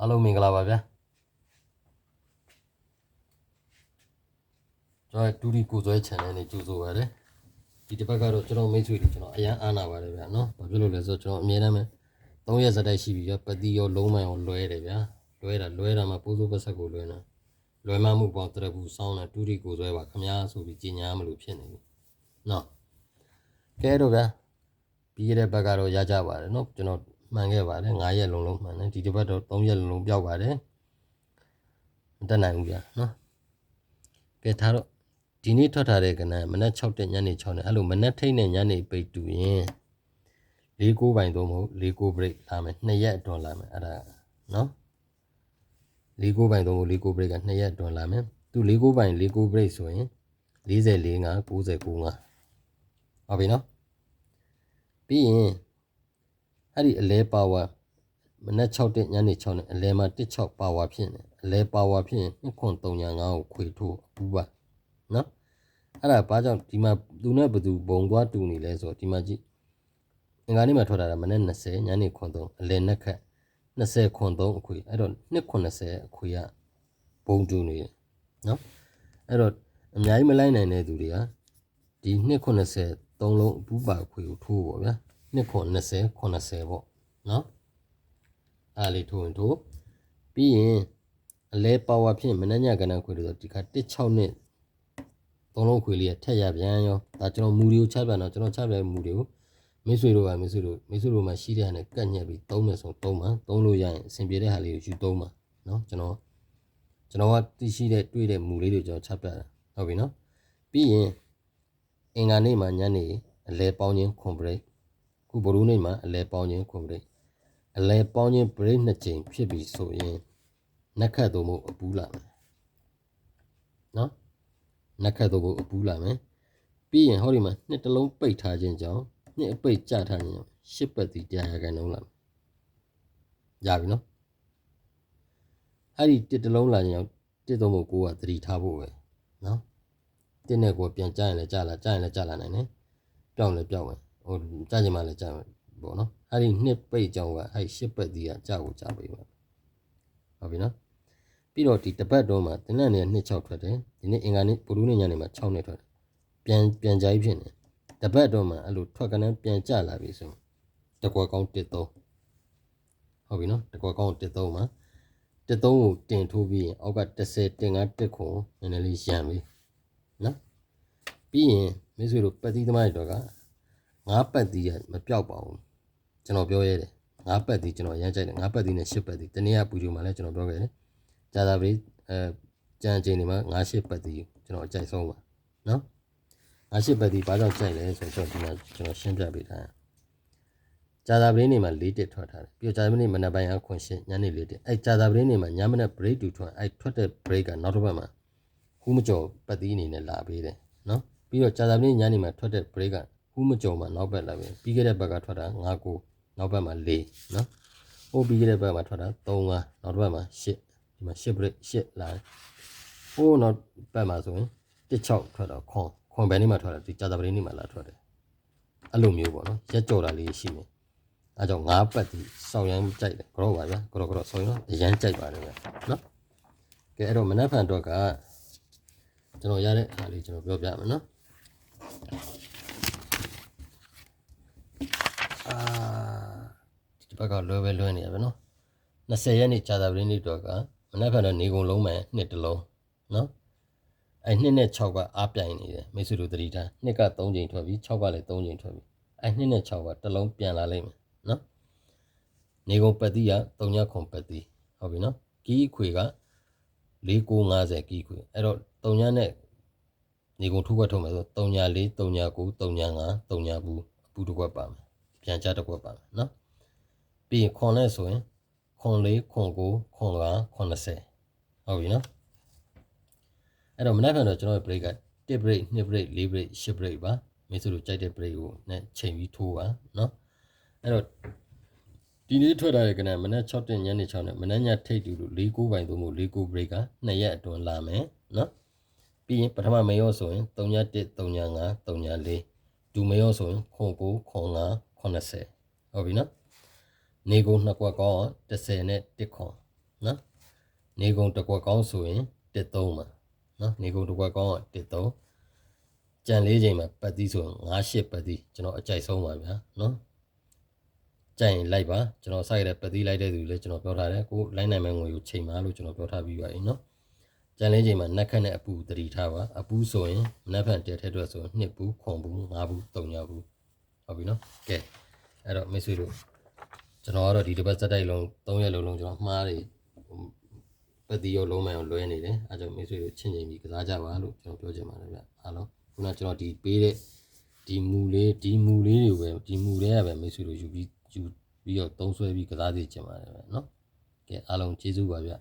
အားလုံးမင်္ဂလာပါဗျာကျွန်တော်ဒူဒီကိုဆွဲ channel နဲ့ကြိုဆိုပါရစေဒီတစ်ပတ်ကတော့ကျွန်တော်မိတ်ဆွေတွေကျွန်တော်အရန်အားနာပါတယ်ဗျာနော်ဘာဖြစ်လို့လဲဆိုတော့ကျွန်တော်အမြဲတမ်းပဲ3ရက်စတိုက်ရှိပြီဗျာပတိရောလုံးမရောလွဲတယ်ဗျာလွဲတာလွဲတာမှပိုးစိုးပတ်ဆက်ကိုလွဲနေတာလွဲမမှုပေါင်းတရဘူးစောင်းတာဒူဒီကိုဆွဲပါခမားဆိုပြီးကြီးညာမလို့ဖြစ်နေပြီနော်ကဲတော့ဗျာပြီးရတဲ့ဘက်ကတော့ရကြပါတယ်နော်ကျွန်တော် မှန်ခဲ့ပါတယ်9ရက်လုံးလုံးမှန်တယ်ဒီတစ်ပတ်တော့3ရက်လုံးလုံးပြောက်ပါတယ်မတက်နိုင်ဘူးဗျာနော်ကဲထားတော့ဒီနေ့ထွက်ထားတဲ့ကဏ္ဍမနက်6တက်ညနေ6နဲ့အဲ့လိုမနက်ထိတ်နဲ့ညနေပိတ်တူရင်၄9ပိုင်သုံးမဟုတ်၄9 break လာမယ်2ရက်အတွန်းလာမယ်အဲ့ဒါနော်၄9ပိုင်သုံးမဟုတ်၄9 break က2ရက်အတွန်းလာမယ်သူ၄9ပိုင်၄9 break ဆိုရင်44 5 99 5ဟုတ်ပြီနော်ပြီးရင် အဲ့ဒီအလဲပါဝါမနက်6တက်ညနေ6နဲ့အလဲမှာ16ပါဝါဖြစ်နေအလဲပါဝါဖြစ်ရင်2ခွန်305ကိုခွေထိုးအပူပါနော်အဲ့ဒါဘာကြောင့်ဒီမှာသူနဲ့ဘသူဘုံသွားတူနေလဲဆိုတော့ဒီမှာကြည့်အင်္ဂါနေ့မှာထွက်လာတာမနက်20ညနေခွန်3အလဲနှစ်ခက်20ခွန်3အခွေအဲ့တော့290အခွေကဘုံတူနေတယ်နော်အဲ့တော့အများကြီးမလိုက်နိုင်တဲ့သူတွေကဒီ290သုံးလုံးအပူပါအခွေကိုထိုးပေါ့ဗျာ 290 90ပေါ့နော်အားလေးထိုးရင်ထိုးပြီးရင်အလဲပါဝါဖြင့်မနှညကဏ္ဍခွေလို့ဆိုဒီခါ16နှစ်သုံးလုံးခွေလေးရထက်ရပြန်ရောဒါကျွန်တော်မူတွေကိုချပြတော့ကျွန်တော်ချပြတဲ့မူတွေကိုမိတ်ဆွေတို့ကမိတ်ဆွေတို့မိတ်ဆွေတို့မှာရှိတဲ့ဟာနဲ့ကတ်ညက်ပြီးသုံးမယ်ဆိုသုံးပါသုံးလို့ရရင်အဆင်ပြေတဲ့ဟာလေးကိုယူသုံးပါနော်ကျွန်တော်ကျွန်တော်ကသိရှိတဲ့တွေ့တဲ့မူလေးတွေကျွန်တော်ချပြတာဟုတ်ပြီနော်ပြီးရင်အင်္ဂါနေ့မှာညနေအလဲပေါင်းခြင်းခွန်ဘရိတ် ခုဘလူးနေ့မှာအလဲပေါင်းခြင်းခွန်ဘရိတ်အလဲပေါင်းခြင်းဘရိတ်နှစ်ကြိမ်ဖြစ်ပြီဆိုရင်နက်ခတ်သို့မဟုတ်အပူးလာမယ်နော်နက်ခတ်သို့မဟုတ်အပူးလာမယ်ပြီးရင်ဟောဒီမှာနှစ်တလုံးပိတ်ထားခြင်းကြောင့်နှစ်အပိတ်ကြထားခြင်းကြောင့်ရှစ်ပတ်တီတရားရကန်လုံးလာမယ်ရပြီနော်အဲ့ဒီတစ်တလုံးလာခြင်းကြောင့်တစ်သုံးဖို့ကိုကသတိထားဖို့ပဲနော်တစ်နဲ့ကိုပြန်ကြရင်လည်းကြလာကြရင်လည်းကြလာနိုင်တယ်ပြောင်းလည်းပြောင်းမယ် ဟိုကြခြင်းမှလည်းကြမယ်ပေါ့နော်အဲ့ဒီနှစ်ပိတ်ကြောင့်ကအဲ့ရှစ်ပတ်တီကကြကိုကြပိတ်ပါဟုတ်ပြီနော်ပြီးတော့ဒီတပတ်တော့မှတင်းနဲ့နှစ်6ထွက်တယ်ဒီနေ့အင်္ဂါနေ့ပုလူနေ့ညနေမှာ6နှစ်ထွက်တယ်ပြန်ပြန်ကြိုက်ဖြစ်နေတပတ်တော့မှအဲ့လိုထွက်ကနန်းပြန်ကြလာပြီဆိုတကွက်ကောင်း1 3ဟုတ်ပြီနော်တကွက်ကောင်း1 3မှာ1 3ကိုတင်ထိုးပြီးရင်အောက်က30တင်က1ခုနည်းနည်းလေးရံပြီနော်ပြီးရင်မိတ်ဆွေတို့ပတ်သီးသမားတွေတော့က ငါးပတ်သီးကမပြောက်ပါဘူးကျွန်တော်ပြောရဲတယ်ငါးပတ်သီးကျွန်တော်ရမ်းကြိုက်တယ်ငါးပတ်သီးနဲ့ရှစ်ပတ်သီးတနေ့ကပူဂျိုမှာလည်းကျွန်တော်ပြောခဲ့တယ်ဂျာသာပရိအဲကြံချိန်တွေမှာငါးရှစ်ပတ်သီးကျွန်တော်အကြိုက်ဆုံးပါနော်ငါးရှစ်ပတ်သီးဘာကြောင့်ကြိုက်လဲဆိုတော့ဒီမှာကျွန်တော်ရှင်းပြပေးထားတယ်ဂျာသာပရိနေမှာ၄တက်ထွက်ထားတယ်ပြီးတော့ဂျာသာပရိမနက်ပိုင်းအခွန်ရှင်းညနေ၄တက်အဲဂျာသာပရိနေမှာညမနက် break တူထွက်အဲထွက်တဲ့ break ကနောက်တစ်ပတ်မှာဟူးမကျော်ပတ်သီးအနေနဲ့လာပေးတယ်နော်ပြီးတော့ဂျာသာပရိညနေမှာထွက်တဲ့ break က ဟူးမကျော်မှာနောက်ဘက်လာပေးပြီးခဲ့တဲ့ဘက်ကထွက်တာ9ကိုနောက်ဘက်မှာ4နော်ဟိုပြီးခဲ့တဲ့ဘက်မှာထွက်တာ3 5နောက်တစ်ဘက်မှာ8ဒီမှာ8 break 8လာတယ်ဟိုနောက်ဘက်မှာဆိုရင်16ထွက်တော့ခွန်ခွန်ဘယ်နေ့မှာထွက်တာဒီဂျာသာပရိနေ့မှာလာထွက်တယ်အဲ့လိုမျိုးပေါ့နော်ရက်ကြော်တာလေးရှိတယ်အဲကြောင့်ငါးပတ်ဒီစောင်းရမ်းကြိုက်တယ်ကြောပါဗျာကြောကြောဆောင်းရမ်းအရမ်းကြိုက်ပါတယ်ဗျာနော်ကဲအဲ့တော့မနက်ဖြန်တော့ကကျွန်တော်ရတဲ့အားလေးကျွန်တော်ပြောပြမယ်နော် အာဒီဘက်ကလွယ်ပဲလွယ်နေရပဲနော်20ရက်နေ့ကြာသပတေးနေ့တော့ကမနက်ဖြန်တော့နေကုန်လုံးမယ်နှစ်တလုံးနော်အဲနှစ်နဲ့6ကအားပြိုင်နေတယ်မိတ်ဆွေတို့သတိထားနှစ်က3ချိန်ထွက်ပြီး6ကလည်း3ချိန်ထွက်ပြီးအဲနှစ်နဲ့6ကတစ်လုံးပြန်လာလိမ့်မယ်နော်နေကုန်ပတ်တိက3ညခွန်ပတ်တိဟုတ်ပြီနော်ကီးအခွေက4950ကီးခွေအဲ့တော့3ညနဲ့နေကုန်ထုတ်ခွက်ထုတ်မယ်ဆို3ည4 3ည9 3ည5 3ညဘူးအပူတစ်ခွက်ပါမယ် ပြန်ကြတစ်ခွက်ပါမယ်နော်ပြီးရင်ခွန်နဲ့ဆိုရင်ခွန်4ခွန်9ခွန်5ခွန်20ဟုတ်ပြီနော်အဲ့တော့မနေ့ကတော့ကျွန်တော် break က1 break 2 break 4 break 10 break ပါမိတ်ဆွေတို့ကြိုက်တဲ့ break ကိုနဲ့ချိန်ပြီးထိုးပါနော်အဲ့တော့ဒီနေ့ထွက်လာတဲ့ကနေ့မနေ့6တင်ညနေ6နဲ့မနေ့ညထိတ်တူလို့၄9ပိုင်သုံးဖို့၄9 break က2ရက်အတွင်းလာမယ်နော်ပြီးရင်ပထမမရောဆိုရင်3ည1 3ည5 3ည4ဒူမရောဆိုရင်ခွန်9ခွန်5 90ဟုတ်ပြီနော်နေကုန်နှစ်ကွက်ကောင်း30နဲ့1ခွန်နော်နေကုန်တစ်ကွက်ကောင်းဆိုရင်13ပါနော်နေကုန်တစ်ကွက်ကောင်းက13ကြံလေးချိန်မှာပတ်သီးဆိုရင်98ပတ်သီးကျွန်တော်အကြိုက်ဆုံးပါဗျာနော်ကြိုင်လိုက်ပါကျွန်တော်စိုက်ရတဲ့ပတ်သီးလိုက်တဲ့သူလည်းကျွန်တော်ပြောထားတယ်ကိုလိုက်နိုင်မဲ့ငွေကိုချိန်ပါလို့ကျွန်တော်ပြောထားပြီးပါပြီနော်ကြံလေးချိန်မှာနက်ခတ်နဲ့အပူတတိထားပါအပူဆိုရင်နက်ဖန်တဲထဲအတွက်ဆိုရင်2ဘူးခွန်ဘူး5ဘူး3ညဘူး ဟုတ်ပြီနော်ကဲအဲ့တော့မိတ်ဆွေတို့ကျွန်တော်ကတော့ဒီတစ်ပတ်စက်တိုက်လုံး၃ရက်လုံးလုံးကျွန်တော်မှားတယ်ပတ်တီရောလုံးမှန်အောင်လွဲနေတယ်အဲကြောင့်မိတ်ဆွေတို့ချင်းချင်းပြီးကစားကြပါလို့ကျွန်တော်ပြောချင်ပါတယ်ဗျအားလုံးခုနကကျွန်တော်ဒီပေးတဲ့ဒီမူလေးဒီမူလေးတွေပဲဒီမူတွေကပဲမိတ်ဆွေတို့ယူပြီးယူပြီးတော့သုံးဆွဲပြီးကစားသေးချင်ပါတယ်ဗျနော်ကဲအားလုံးကျေးဇူးပါဗျ